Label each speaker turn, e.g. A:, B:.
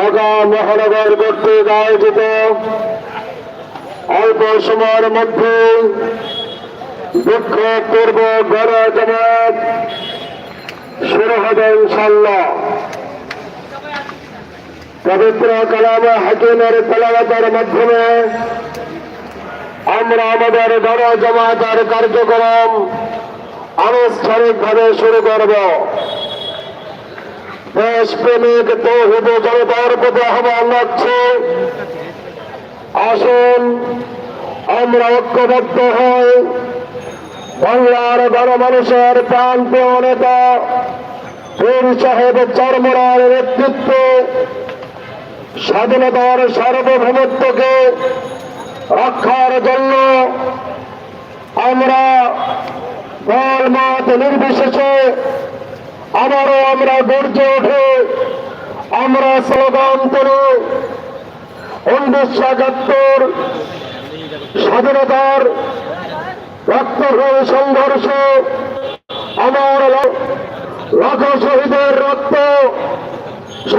A: ঢাকা মহানগর কর্তৃক আয়োজিত অল্প সময়ের মধ্যে বিক্ষোভ পূর্ব গণ জামাত শুরু হবে ইনশাল্লাহ পবিত্র কালামে হাকিমের তেলাওয়াতের মাধ্যমে আমরা আমাদের গণ জামাতের কার্যক্রম আনুষ্ঠানিকভাবে শুরু করব। দেশপ্রেমিক তৌহিদ জনতার প্রতি আহ্বান রাখছে আসুন, আমরা ঐক্যবদ্ধ হই। বাংলার গণমানুষের প্রাণ প্রিয় নেতা পীর সাহেব চরমরার নেতৃত্বে স্বাধীনতার সার্বভৌমত্বকে রক্ষার জন্য আমরা দল মত নির্বিশেষে আবারও আমরা গর্জে ওঠে। আমরা স্লোগান করে, উনিশশো একাত্তর স্বাধীনতার রক্তক্ষয়ী সংঘর্ষ আমার লক্ষ শহীদের রক্ত